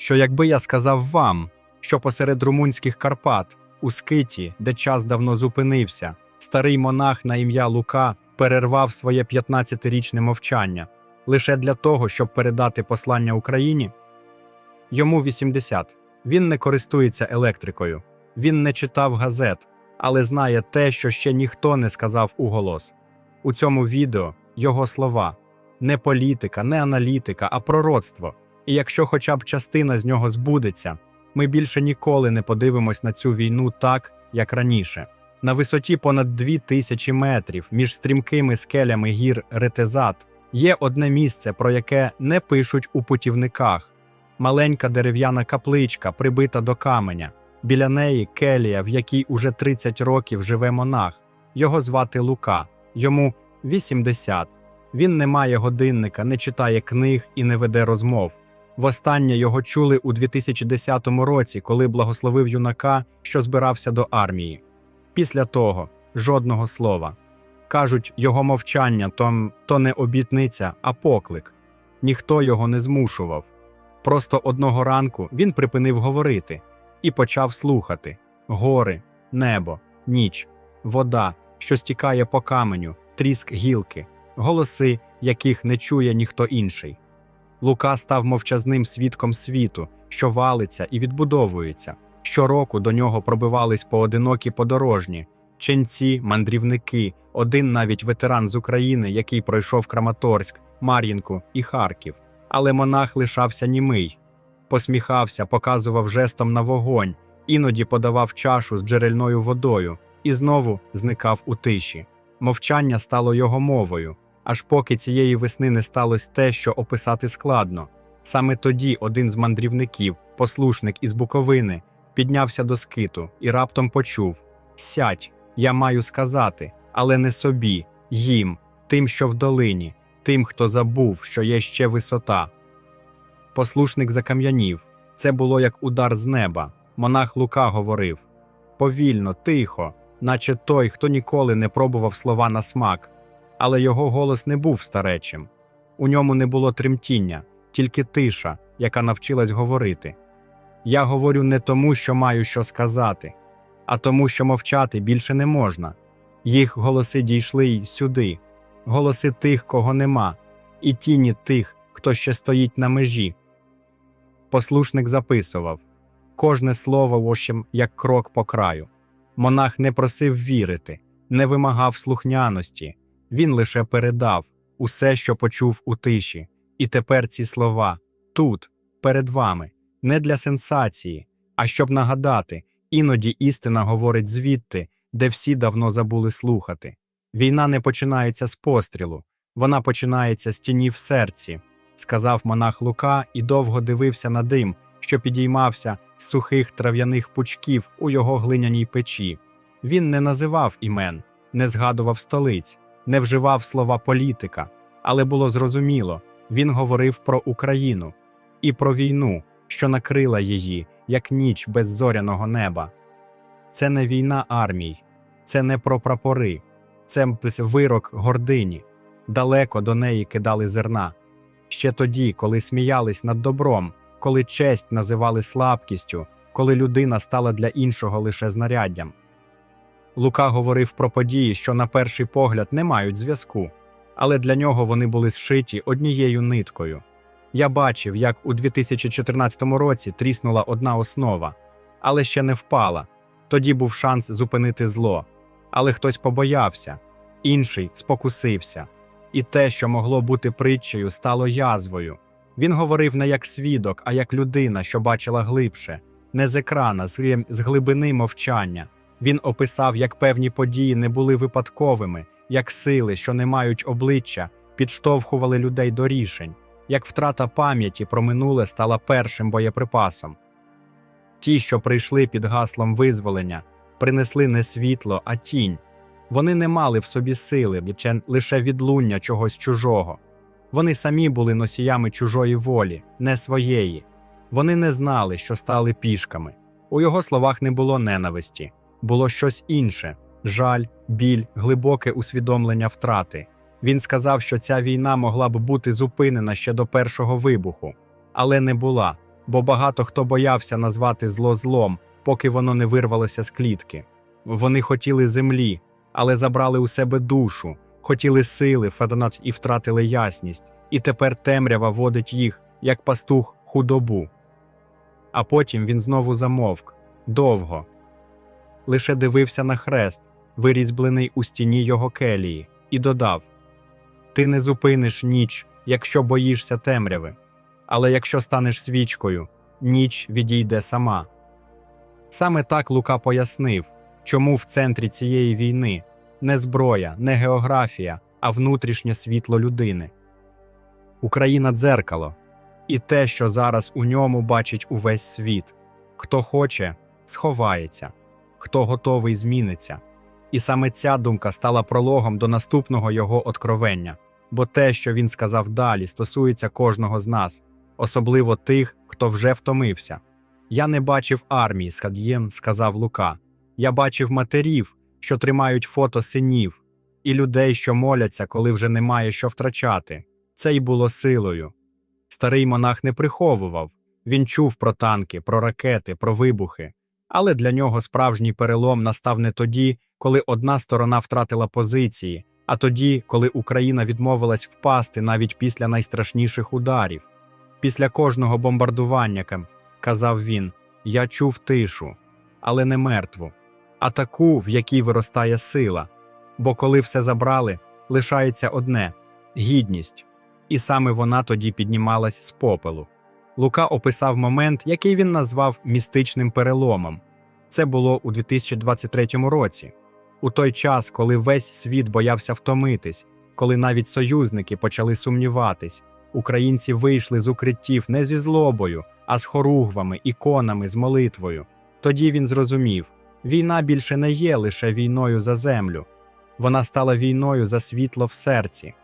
що якби я сказав вам, що посеред румунських Карпат, у Скиті, де час давно зупинився, старий монах на ім'я Лука перервав своє 15-річне мовчання лише для того, щоб передати послання Україні? Йому 80. Він не користується електрикою, він не читав газет, але знає те, що ще ніхто не сказав уголос. У цьому відео його слова не політика, не аналітика, а пророцтво. І якщо хоча б частина з нього збудеться, ми більше ніколи не подивимось на цю війну так, як раніше. На висоті понад дві тисячі метрів між стрімкими скелями гір Ретезат є одне місце, про яке не пишуть у путівниках. Маленька дерев'яна капличка, прибита до каменя. Біля неї келія, в якій уже 30 років живе монах. Його звати Лука, йому 80. Він не має годинника, не читає книг і не веде розмов. Востаннє його чули у 2010 році, коли благословив юнака, що збирався до армії. Після того жодного слова. Кажуть, його мовчання то, то не обітниця, а поклик. Ніхто його не змушував. Просто одного ранку він припинив говорити і почав слухати гори, небо, ніч, вода, що стікає по каменю, тріск гілки, голоси, яких не чує ніхто інший. Лука став мовчазним свідком світу, що валиться і відбудовується. Щороку до нього пробивались поодинокі подорожні, ченці, мандрівники, один навіть ветеран з України, який пройшов Краматорськ, Мар'їнку і Харків. Але монах лишався німий, посміхався, показував жестом на вогонь, іноді подавав чашу з джерельною водою і знову зникав у тиші. Мовчання стало його мовою, аж поки цієї весни не сталося те, що описати складно. Саме тоді один з мандрівників, послушник із Буковини, піднявся до скиту і раптом почув: Сядь, я маю сказати, але не собі, їм, тим, що в долині, тим, хто забув, що є ще висота. Послушник закам'янів. Це було як удар з неба. Монах Лука говорив повільно, тихо, наче той, хто ніколи не пробував слова на смак. Але його голос не був старечим. У ньому не було тремтіння, тільки тиша, яка навчилась говорити. Я говорю не тому, що маю що сказати, а тому, що мовчати більше не можна. Їх голоси дійшли й сюди, голоси тих, кого нема, і тіні тих, хто ще стоїть на межі. Послушник записував кожне слово вощем, як крок по краю. Монах не просив вірити, не вимагав слухняності, він лише передав усе, що почув у тиші, і тепер ці слова тут, перед вами, не для сенсації, а щоб нагадати, іноді істина говорить звідти, де всі давно забули слухати. Війна не починається з пострілу, вона починається з тіні в серці, сказав монах Лука і довго дивився на дим, що підіймався з сухих трав'яних пучків у його глиняній печі. Він не називав імен, не згадував столиць, не вживав слова політика, але було зрозуміло він говорив про Україну і про війну, що накрила її, як ніч без зоряного неба. Це не війна армій, це не про прапори, це вирок гордині. Далеко до неї кидали зерна. Ще тоді, коли сміялись над добром, коли честь називали слабкістю, коли людина стала для іншого лише знаряддям. Лука говорив про події, що на перший погляд не мають зв'язку, але для нього вони були зшиті однією ниткою. Я бачив, як у 2014 році тріснула одна основа, але ще не впала. Тоді був шанс зупинити зло. Але хтось побоявся, інший спокусився. І те, що могло бути притчею, стало язвою. Він говорив не як свідок, а як людина, що бачила глибше, не з екрана, з глибини мовчання. Він описав, як певні події не були випадковими, як сили, що не мають обличчя, підштовхували людей до рішень, як втрата пам'яті про минуле стала першим боєприпасом. Ті, що прийшли під гаслом визволення, принесли не світло, а тінь. Вони не мали в собі сили, лише відлуння чогось чужого. Вони самі були носіями чужої волі, не своєї. Вони не знали, що стали пішками. У його словах не було ненависті, було щось інше жаль, біль, глибоке усвідомлення втрати. Він сказав, що ця війна могла б бути зупинена ще до першого вибуху, але не була, бо багато хто боявся назвати зло злом, поки воно не вирвалося з клітки. Вони хотіли землі, але забрали у себе душу, хотіли сили, Федонат і втратили ясність, і тепер темрява водить їх, як пастух, худобу. А потім він знову замовк довго. Лише дивився на хрест, вирізблений у стіні його келії, і додав: Ти не зупиниш ніч, якщо боїшся темряви, але якщо станеш свічкою, ніч відійде сама. Саме так Лука пояснив, чому в центрі цієї війни не зброя, не географія, а внутрішнє світло людини. Україна дзеркало, і те, що зараз у ньому бачить увесь світ. Хто хоче, сховається, хто готовий зміниться. І саме ця думка стала прологом до наступного його откровення, бо те, що він сказав далі, стосується кожного з нас, особливо тих, хто вже втомився. Я не бачив армії, Скад'єм сказав Лука. Я бачив матерів, що тримають фото синів, і людей, що моляться, коли вже немає що втрачати. Це й було силою. Старий монах не приховував. Він чув про танки, про ракети, про вибухи. Але для нього справжній перелом настав не тоді, коли одна сторона втратила позиції, а тоді, коли Україна відмовилась впасти навіть після найстрашніших ударів. Після кожного бомбардування, казав він, я чув тишу, але не мертву, а таку, в якій виростає сила. Бо коли все забрали, лишається одне гідність, і саме вона тоді піднімалась з попелу. Лука описав момент, який він назвав містичним переломом. Це було у 2023 році, у той час, коли весь світ боявся втомитись, коли навіть союзники почали сумніватись, українці вийшли з укриттів не зі злобою, а з хоругвами, іконами, з молитвою. Тоді він зрозумів: війна більше не є лише війною за землю, вона стала війною за світло в серці.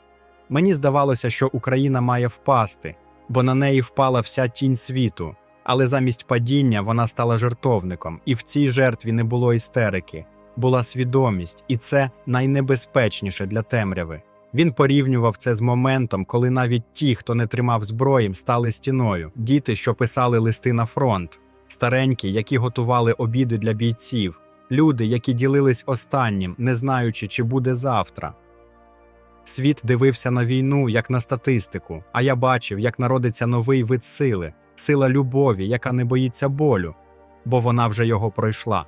Мені здавалося, що Україна має впасти, бо на неї впала вся тінь світу, але замість падіння вона стала жертовником, і в цій жертві не було істерики, була свідомість, і це найнебезпечніше для темряви. Він порівнював це з моментом, коли навіть ті, хто не тримав зброєм, стали стіною, діти, що писали листи на фронт, старенькі, які готували обіди для бійців, люди, які ділились останнім, не знаючи, чи буде завтра. Світ дивився на війну як на статистику, а я бачив, як народиться новий вид сили, сила любові, яка не боїться болю, бо вона вже його пройшла.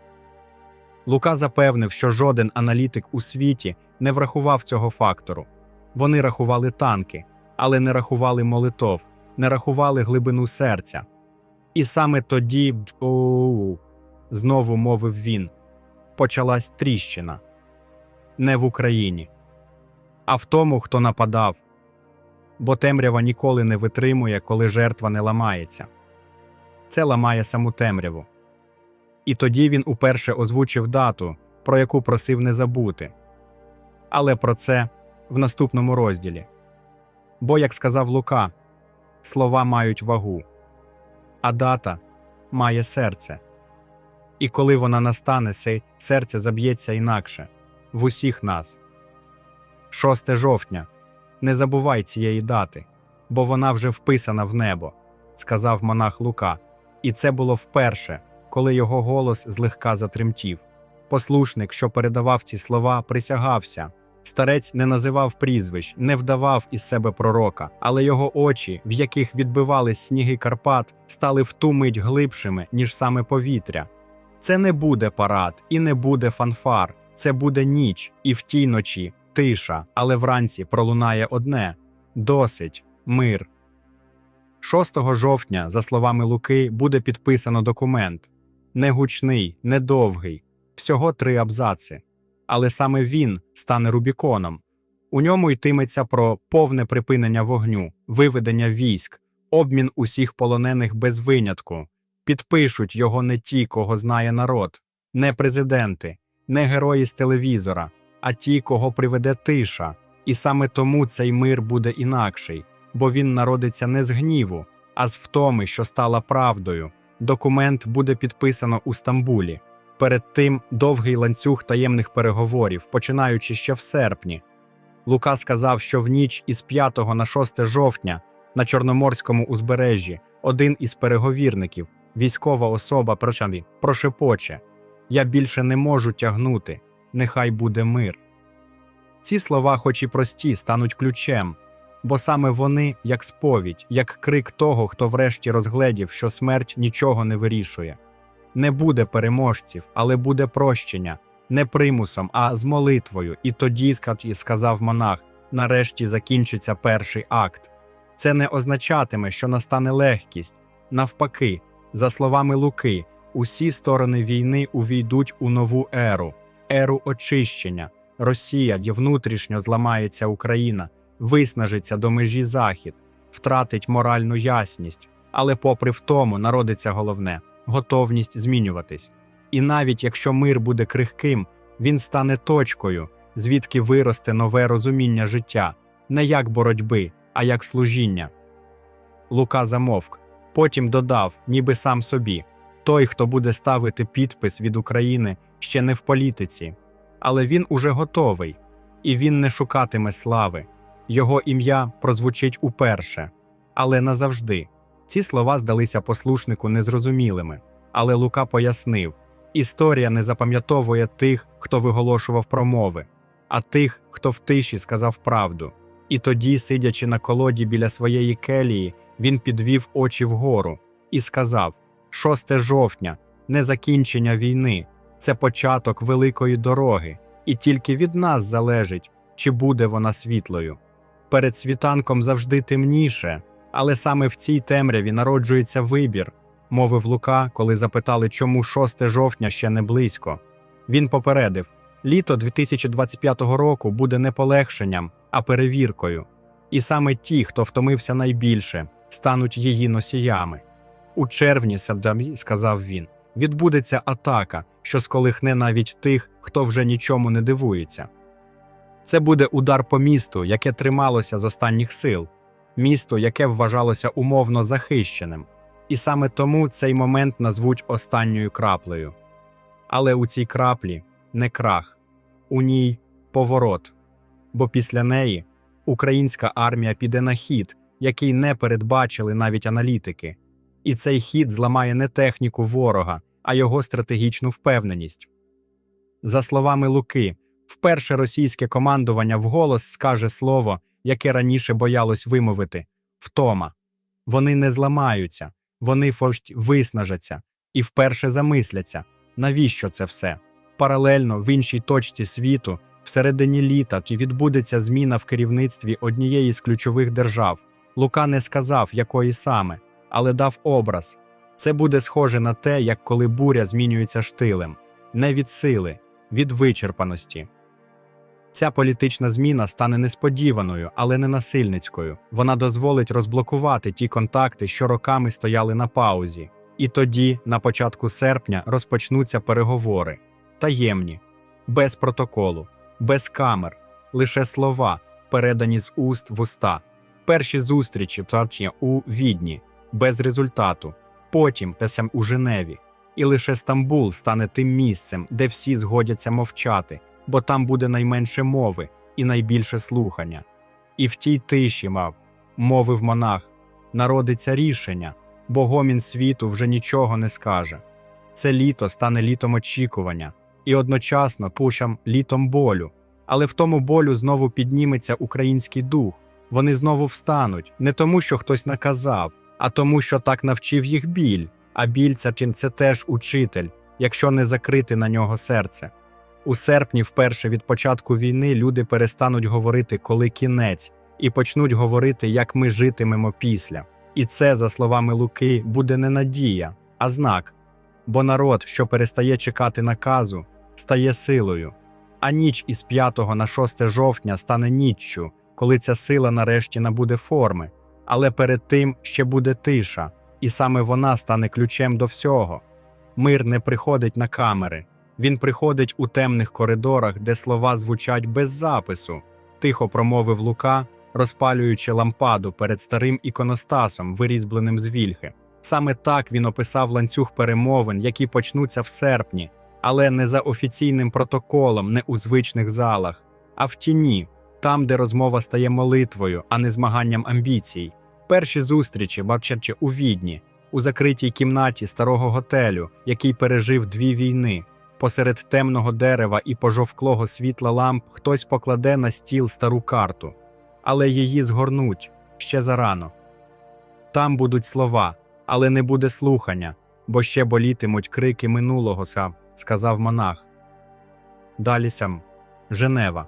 Лука запевнив, що жоден аналітик у світі не врахував цього фактору. Вони рахували танки, але не рахували молитов, не рахували глибину серця. І саме тоді «Оу», знову мовив він, почалась тріщина не в Україні а в тому, хто нападав. Бо темрява ніколи не витримує, коли жертва не ламається. Це ламає саму темряву. І тоді він уперше озвучив дату, про яку просив не забути. Але про це в наступному розділі. Бо, як сказав Лука, слова мають вагу, а дата має серце. І коли вона настане, серце заб'ється інакше в усіх нас. 6 жовтня. Не забувай цієї дати, бо вона вже вписана в небо, сказав монах Лука, і це було вперше, коли його голос злегка затремтів. Послушник, що передавав ці слова, присягався. Старець не називав прізвищ, не вдавав із себе пророка, але його очі, в яких відбивались сніги Карпат, стали в ту мить глибшими, ніж саме повітря. Це не буде парад і не буде фанфар, це буде ніч, і в тій ночі тиша, але вранці пролунає одне досить мир. 6 жовтня, за словами Луки, буде підписано документ не гучний, не всього три абзаци. Але саме він стане Рубіконом. У ньому йтиметься про повне припинення вогню, виведення військ, обмін усіх полонених без винятку. Підпишуть його не ті, кого знає народ, не президенти, не герої з телевізора, а ті, кого приведе тиша, і саме тому цей мир буде інакший, бо він народиться не з гніву, а з втоми, що стала правдою. Документ буде підписано у Стамбулі. Перед тим довгий ланцюг таємних переговорів, починаючи ще в серпні. Лука сказав, що в ніч із 5 на 6 жовтня на Чорноморському узбережжі Один із переговірників, військова особа прошепоче Я більше не можу тягнути, нехай буде мир. Ці слова, хоч і прості, стануть ключем, бо саме вони, як сповідь, як крик того, хто врешті розгледів, що смерть нічого не вирішує. Не буде переможців, але буде прощення, не примусом, а з молитвою. І тоді, сказав монах, нарешті закінчиться перший акт. Це не означатиме, що настане легкість. Навпаки, за словами Луки, усі сторони війни увійдуть у нову еру, еру очищення. Росія, де внутрішньо зламається Україна, виснажиться до межі Захід, втратить моральну ясність, але, попри втому, народиться головне готовність змінюватись. І навіть якщо мир буде крихким, він стане точкою, звідки виросте нове розуміння життя, не як боротьби, а як служіння. Лука замовк, потім додав, ніби сам собі той, хто буде ставити підпис від України, ще не в політиці, але він уже готовий, і він не шукатиме слави. Його ім'я прозвучить уперше, але назавжди. Ці слова здалися послушнику незрозумілими, але Лука пояснив: історія не запам'ятовує тих, хто виголошував промови, а тих, хто в тиші сказав правду. І тоді, сидячи на колоді біля своєї келії, він підвів очі вгору і сказав: 6 жовтня, не закінчення війни, це початок великої дороги, і тільки від нас залежить, чи буде вона світлою. Перед світанком завжди темніше, але саме в цій темряві народжується вибір, мовив Лука, коли запитали, чому 6 жовтня ще не близько. Він попередив: літо 2025 року буде не полегшенням, а перевіркою. І саме ті, хто втомився найбільше, стануть її носіями. У червні, Саддамі, сказав він, відбудеться атака, що сколихне навіть тих, хто вже нічому не дивується. Це буде удар по місту, яке трималося з останніх сил, місто, яке вважалося умовно захищеним, і саме тому цей момент назвуть останньою краплею. Але у цій краплі не крах, у ній поворот. Бо після неї українська армія піде на хід, який не передбачили навіть аналітики, і цей хід зламає не техніку ворога, а його стратегічну впевненість. За словами Луки, вперше російське командування вголос скаже слово, яке раніше боялось вимовити втома. Вони не зламаються, вони фошт виснажаться і вперше замисляться, навіщо це все. Паралельно в іншій точці світу, всередині літа, відбудеться зміна в керівництві однієї з ключових держав. Лука не сказав, якої саме, але дав образ. Це буде схоже на те, як коли буря змінюється штилем, не від сили, від вичерпаності. Ця політична зміна стане несподіваною, але не насильницькою. Вона дозволить розблокувати ті контакти, що роками стояли на паузі. І тоді, на початку серпня, розпочнуться переговори таємні, без протоколу, без камер, лише слова, передані з уст в уста. Перші зустрічі птарчі у Відні, без результату, потім тесем у Женеві. І лише Стамбул стане тим місцем, де всі згодяться мовчати, бо там буде найменше мови і найбільше слухання. І в тій тиші, мав, мовив монах, народиться рішення, бо гомін світу вже нічого не скаже. Це літо стане літом очікування, і одночасно пушам літом болю. Але в тому болю знову підніметься український дух. Вони знову встануть не тому, що хтось наказав, а тому, що так навчив їх біль. А біль це, теж учитель, якщо не закрити на нього серце. У серпні, вперше від початку війни, люди перестануть говорити, коли кінець, і почнуть говорити, як ми житимемо після. І це, за словами Луки, буде не надія, а знак. Бо народ, що перестає чекати наказу, стає силою. А ніч із 5 на 6 жовтня стане ніччю, коли ця сила нарешті набуде форми. Але перед тим ще буде тиша, і саме вона стане ключем до всього. Мир не приходить на камери, він приходить у темних коридорах, де слова звучать без запису, тихо промовив Лука, розпалюючи лампаду перед старим іконостасом, вирізбленим з вільхи. Саме так він описав ланцюг перемовин, які почнуться в серпні, але не за офіційним протоколом, не у звичних залах, а в тіні, там, де розмова стає молитвою, а не змаганням амбіцій. Перші зустрічі бачачи у відні, у закритій кімнаті старого готелю, який пережив дві війни. Посеред темного дерева і пожовклого світла ламп хтось покладе на стіл стару карту, але її згорнуть ще зарано. Там будуть слова, але не буде слухання, бо ще болітимуть крики минулого, са- сказав монах. Далі сам Женева.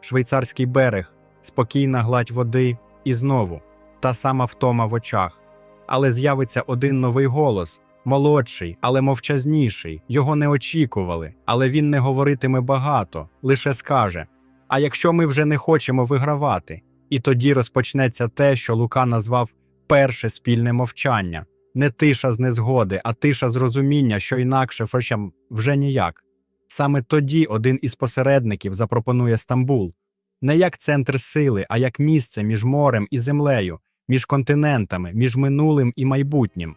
Швейцарський берег, спокійна гладь води, і знову та сама втома в очах. Але з'явиться один новий голос, молодший, але мовчазніший. Його не очікували, але він не говоритиме багато, лише скаже: А якщо ми вже не хочемо вигравати? І тоді розпочнеться те, що Лука назвав перше спільне мовчання, не тиша з незгоди, а тиша з розуміння, що інакше фрощам вже ніяк. Саме тоді один із посередників запропонує Стамбул не як центр сили, а як місце між морем і землею, між континентами, між минулим і майбутнім.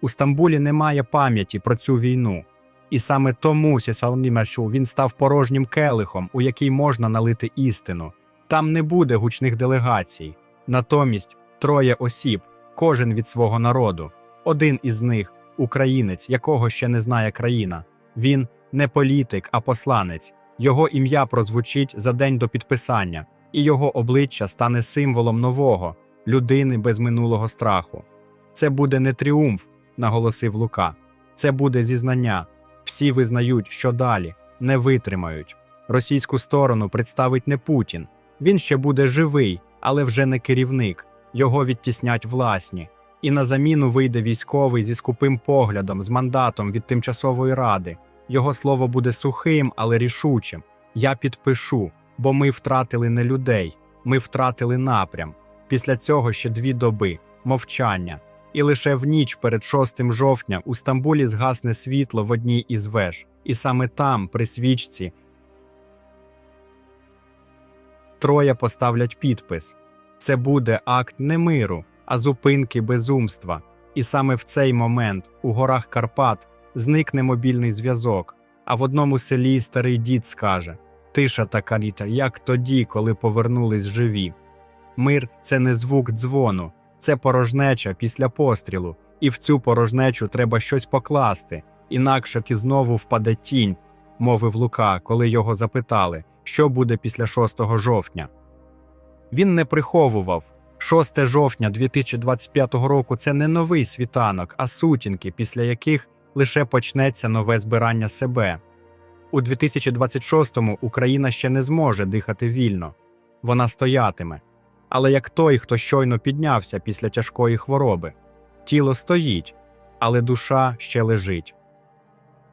У Стамбулі немає пам'яті про цю війну, і саме тому Сісалнімашу він став порожнім келихом, у який можна налити істину. Там не буде гучних делегацій. Натомість троє осіб, кожен від свого народу. Один із них українець, якого ще не знає країна. Він не політик, а посланець. Його ім'я прозвучить за день до підписання, і його обличчя стане символом нового, людини без минулого страху. Це буде не тріумф, наголосив Лука. Це буде зізнання. Всі визнають, що далі не витримають. Російську сторону представить не Путін. Він ще буде живий, але вже не керівник. Його відтіснять власні. І на заміну вийде військовий зі скупим поглядом, з мандатом від тимчасової ради. Його слово буде сухим, але рішучим. Я підпишу, бо ми втратили не людей, ми втратили напрям. Після цього ще дві доби мовчання. І лише в ніч перед 6 жовтня у Стамбулі згасне світло в одній із веж, і саме там, при свічці, троє поставлять підпис. Це буде акт не миру, а зупинки безумства. І саме в цей момент у горах Карпат зникне мобільний зв'язок, а в одному селі старий дід скаже: Тиша така літа, як тоді, коли повернулись живі. Мир це не звук дзвону, це порожнеча після пострілу, і в цю порожнечу треба щось покласти, інакше ті знову впаде тінь, мовив Лука, коли його запитали, що буде після 6 жовтня. Він не приховував. 6 жовтня 2025 року це не новий світанок, а сутінки, після яких лише почнеться нове збирання себе. У 2026-му Україна ще не зможе дихати вільно, вона стоятиме. Але як той, хто щойно піднявся після тяжкої хвороби, тіло стоїть, але душа ще лежить.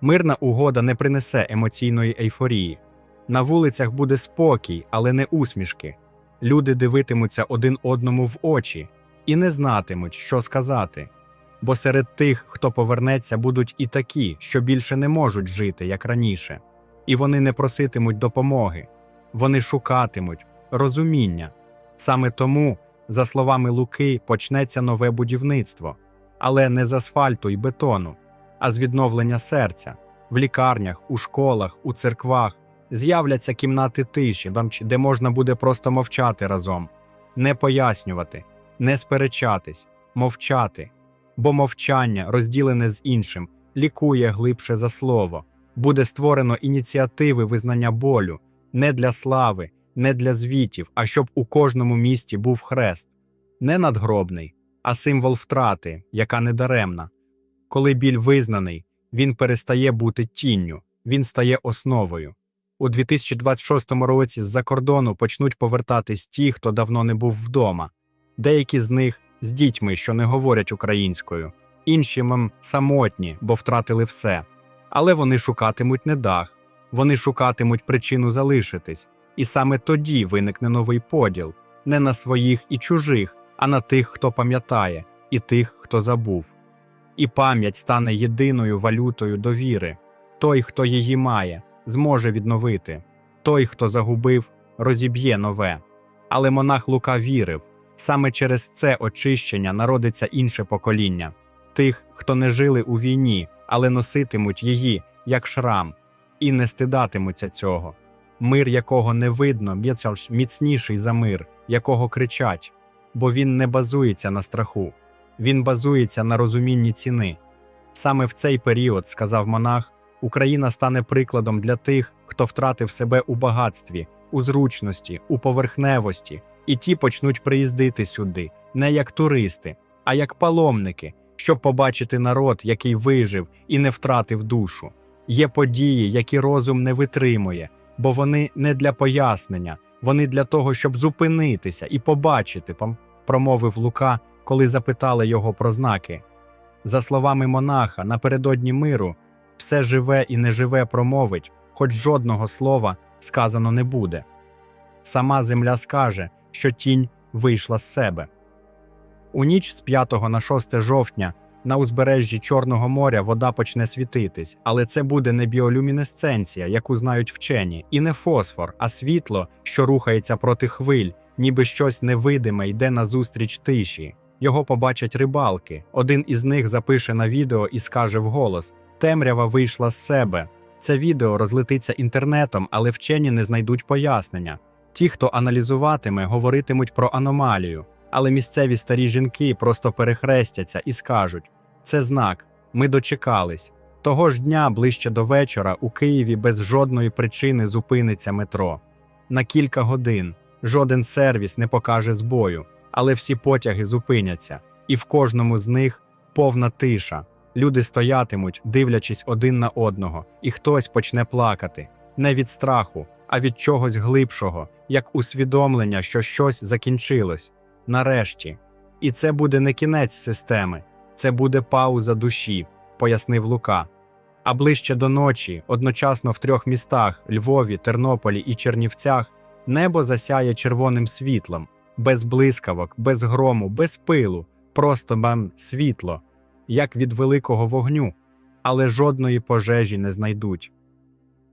Мирна угода не принесе емоційної ейфорії. На вулицях буде спокій, але не усмішки. Люди дивитимуться один одному в очі і не знатимуть, що сказати. Бо серед тих, хто повернеться, будуть і такі, що більше не можуть жити, як раніше, і вони не проситимуть допомоги, вони шукатимуть розуміння. Саме тому, за словами Луки, почнеться нове будівництво, але не з асфальту і бетону, а з відновлення серця. В лікарнях, у школах, у церквах з'являться кімнати тиші, де можна буде просто мовчати разом, не пояснювати, не сперечатись, мовчати. Бо мовчання, розділене з іншим, лікує глибше за слово. Буде створено ініціативи визнання болю не для слави, не для звітів, а щоб у кожному місті був хрест, не надгробний, а символ втрати, яка недаремна. Коли біль визнаний, він перестає бути тінню, він стає основою. У 2026 році з-за кордону почнуть повертатись ті, хто давно не був вдома. Деякі з них з дітьми, що не говорять українською, інші мам самотні, бо втратили все. Але вони шукатимуть не дах, вони шукатимуть причину залишитись, і саме тоді виникне новий поділ не на своїх і чужих, а на тих, хто пам'ятає, і тих, хто забув. І пам'ять стане єдиною валютою довіри. Той, хто її має, зможе відновити. Той, хто загубив, розіб'є нове. Але монах Лука вірив саме через це очищення народиться інше покоління тих, хто не жили у війні, але носитимуть її як шрам, і не стидатимуться цього. Мир, якого не видно, міцніший за мир, якого кричать. бо він не базується на страху, він базується на розумінні ціни. Саме в цей період, сказав монах, Україна стане прикладом для тих, хто втратив себе у багатстві, у зручності, у поверхневості, і ті почнуть приїздити сюди не як туристи, а як паломники, щоб побачити народ, який вижив і не втратив душу. Є події, які розум не витримує, бо вони не для пояснення, вони для того, щоб зупинитися і побачити, промовив Лука, коли запитали його про знаки. За словами монаха, напередодні миру все живе і неживе промовить, хоч жодного слова сказано не буде. Сама земля скаже, що тінь вийшла з себе. У ніч з 5 на 6 жовтня на узбережжі Чорного моря вода почне світитись, але це буде не біолюмінесценція, яку знають вчені, і не фосфор, а світло, що рухається проти хвиль, ніби щось невидиме йде назустріч тиші. Його побачать рибалки. Один із них запише на відео і скаже вголос: Темрява вийшла з себе. Це відео розлетиться інтернетом, але вчені не знайдуть пояснення. Ті, хто аналізуватиме, говоритимуть про аномалію, але місцеві старі жінки просто перехрестяться і скажуть: це знак, ми дочекались. Того ж дня, ближче до вечора, у Києві без жодної причини зупиниться метро. На кілька годин жоден сервіс не покаже збою, але всі потяги зупиняться, і в кожному з них повна тиша. Люди стоятимуть, дивлячись один на одного, і хтось почне плакати не від страху, а від чогось глибшого, як усвідомлення, що щось закінчилось. Нарешті. І це буде не кінець системи, це буде пауза душі, пояснив Лука. А ближче до ночі, одночасно в трьох містах Львові, Тернополі і Чернівцях, небо засяє червоним світлом, без блискавок, без грому, без пилу, просто бам світло, як від великого вогню, але жодної пожежі не знайдуть.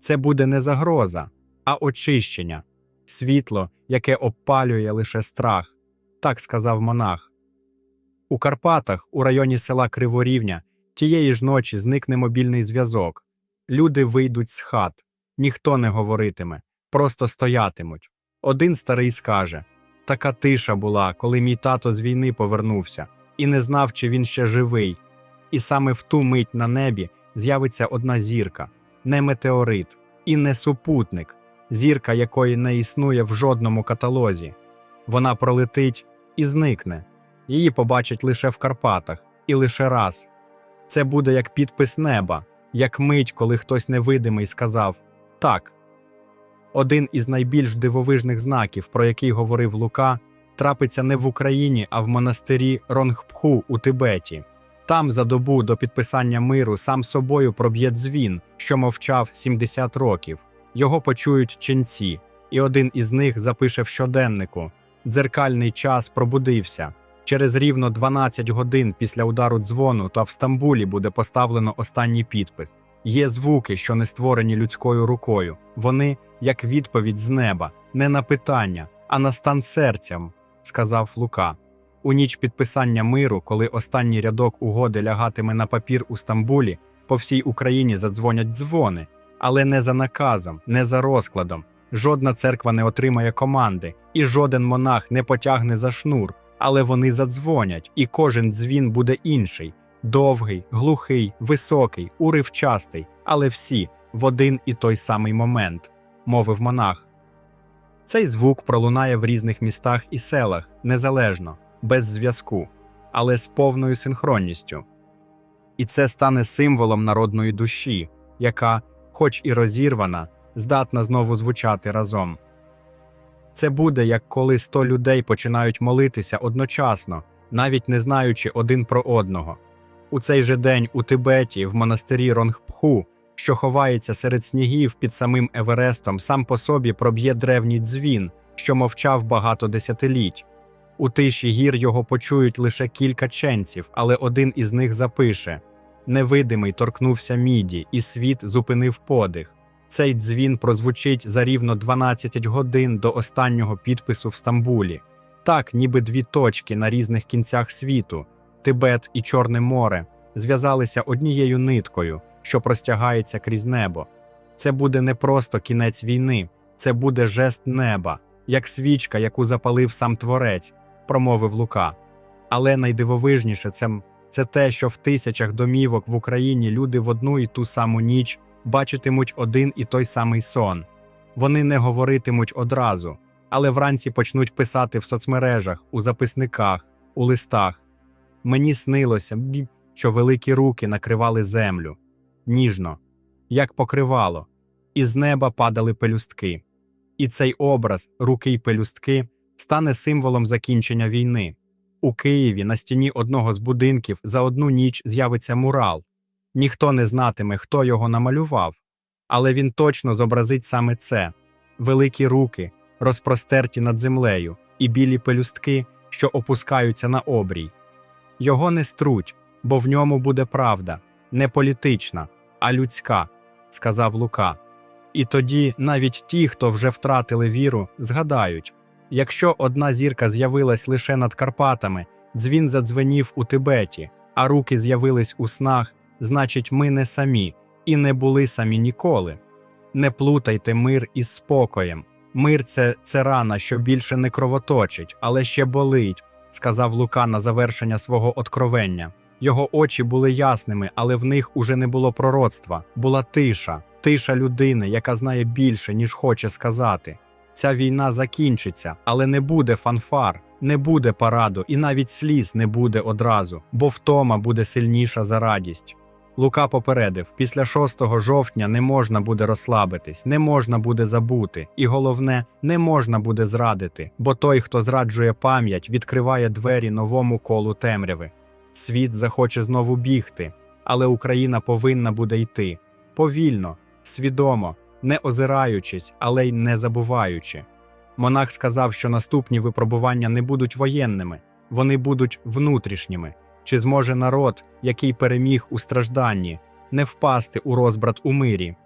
Це буде не загроза, а очищення, світло, яке обпалює лише страх, так сказав монах. У Карпатах, у районі села Криворівня, тієї ж ночі зникне мобільний зв'язок. Люди вийдуть з хат, ніхто не говоритиме, просто стоятимуть. Один старий скаже: така тиша була, коли мій тато з війни повернувся, і не знав, чи він ще живий. І саме в ту мить на небі з'явиться одна зірка, не метеорит і не супутник, зірка якої не існує в жодному каталозі. Вона пролетить і зникне. Її побачать лише в Карпатах і лише раз. Це буде як підпис неба, як мить, коли хтось невидимий сказав так. Один із найбільш дивовижних знаків, про який говорив Лука, трапиться не в Україні, а в монастирі Ронгпху у Тибеті. Там за добу до підписання миру сам собою проб'є дзвін, що мовчав 70 років. Його почують ченці, і один із них запише в щоденнику: дзеркальний час пробудився. Через рівно 12 годин після удару дзвону, та в Стамбулі буде поставлено останній підпис. Є звуки, що не створені людською рукою. Вони як відповідь з неба, не на питання, а на стан серцям, сказав Лука. У ніч підписання миру, коли останній рядок угоди лягатиме на папір у Стамбулі, по всій Україні задзвонять дзвони, але не за наказом, не за розкладом. Жодна церква не отримає команди, і жоден монах не потягне за шнур, але вони задзвонять, і кожен дзвін буде інший довгий, глухий, високий, уривчастий, але всі в один і той самий момент, мовив монах. Цей звук пролунає в різних містах і селах незалежно, без зв'язку, але з повною синхронністю. І це стане символом народної душі, яка, хоч і розірвана, здатна знову звучати разом. Це буде як коли сто людей починають молитися одночасно, навіть не знаючи один про одного. У цей же день у Тибеті, в монастирі Ронгпху, що ховається серед снігів під самим Еверестом, сам по собі проб'є древній дзвін, що мовчав багато десятиліть. У тиші гір його почують лише кілька ченців, але один із них запише Невидимий торкнувся міді, і світ зупинив подих. Цей дзвін прозвучить за рівно 12 годин до останнього підпису в Стамбулі, так, ніби дві точки на різних кінцях світу, Тибет і Чорне море, зв'язалися однією ниткою, що простягається крізь небо. Це буде не просто кінець війни, це буде жест неба, як свічка, яку запалив сам творець, промовив Лука. Але найдивовижніше це, це те, що в тисячах домівок в Україні люди в одну і ту саму ніч бачитимуть один і той самий сон. Вони не говоритимуть одразу, але вранці почнуть писати в соцмережах, у записниках, у листах. Мені снилося, що великі руки накривали землю ніжно, як покривало, і з неба падали пелюстки. І цей образ, руки й пелюстки, стане символом закінчення війни. У Києві на стіні одного з будинків за одну ніч з'явиться мурал. Ніхто не знатиме, хто його намалював, але він точно зобразить саме це: великі руки, розпростерті над землею, і білі пелюстки, що опускаються на обрій. Його не струть, бо в ньому буде правда, не політична, а людська, сказав Лука. І тоді навіть ті, хто вже втратили віру, згадають якщо одна зірка з'явилась лише над Карпатами, дзвін задзвенів у Тибеті, а руки з'явились у снах, значить, ми не самі і не були самі ніколи. Не плутайте мир із спокоєм. Мир це, це рана, що більше не кровоточить, але ще болить, сказав Лука на завершення свого откровення. Його очі були ясними, але в них уже не було пророцтва, була тиша, тиша людини, яка знає більше, ніж хоче сказати. Ця війна закінчиться, але не буде фанфар, не буде параду, і навіть сліз не буде одразу, бо втома буде сильніша за радість. Лука попередив: після 6 жовтня не можна буде розслабитись, не можна буде забути, і головне, не можна буде зрадити, бо той, хто зраджує пам'ять, відкриває двері новому колу темряви. Світ захоче знову бігти, але Україна повинна буде йти повільно, свідомо, не озираючись, але й не забуваючи. Монах сказав, що наступні випробування не будуть воєнними, вони будуть внутрішніми. Чи зможе народ, який переміг у стражданні, не впасти у розбрат у мирі?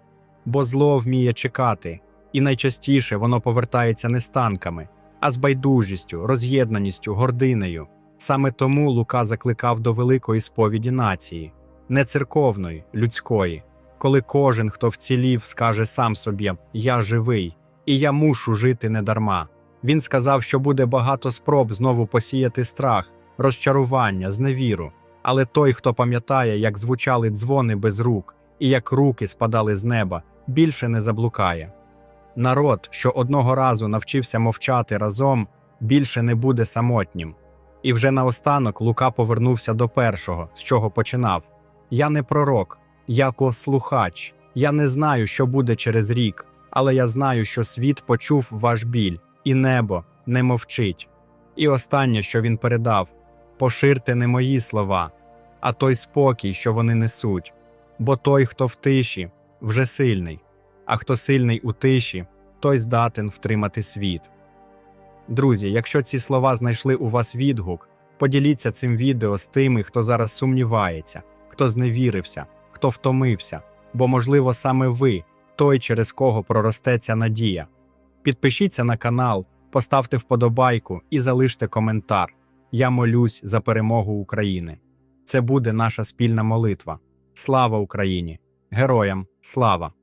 Бо зло вміє чекати, і найчастіше воно повертається не з танками, а з байдужістю, роз'єднаністю, гординею. Саме тому Лука закликав до великої сповіді нації, не церковної, людської, коли кожен, хто вцілів, скаже сам собі: Я живий, і я мушу жити недарма. Він сказав, що буде багато спроб знову посіяти страх, розчарування, зневіру. Але той, хто пам'ятає, як звучали дзвони без рук і як руки спадали з неба, більше не заблукає. Народ, що одного разу навчився мовчати разом, більше не буде самотнім. І вже наостанок Лука повернувся до першого, з чого починав: Я не пророк, я слухач. Я не знаю, що буде через рік, але я знаю, що світ почув ваш біль, і небо не мовчить. І останнє, що він передав: поширте не мої слова, а той спокій, що вони несуть. Бо той, хто в тиші, вже сильний, а хто сильний у тиші, той здатен втримати світ. Друзі, якщо ці слова знайшли у вас відгук, поділіться цим відео з тими, хто зараз сумнівається, хто зневірився, хто втомився, бо, можливо, саме ви той, через кого проростеться надія. Підпишіться на канал, поставте вподобайку і залиште коментар. Я молюсь за перемогу України. Це буде наша спільна молитва. Слава Україні! Героям слава!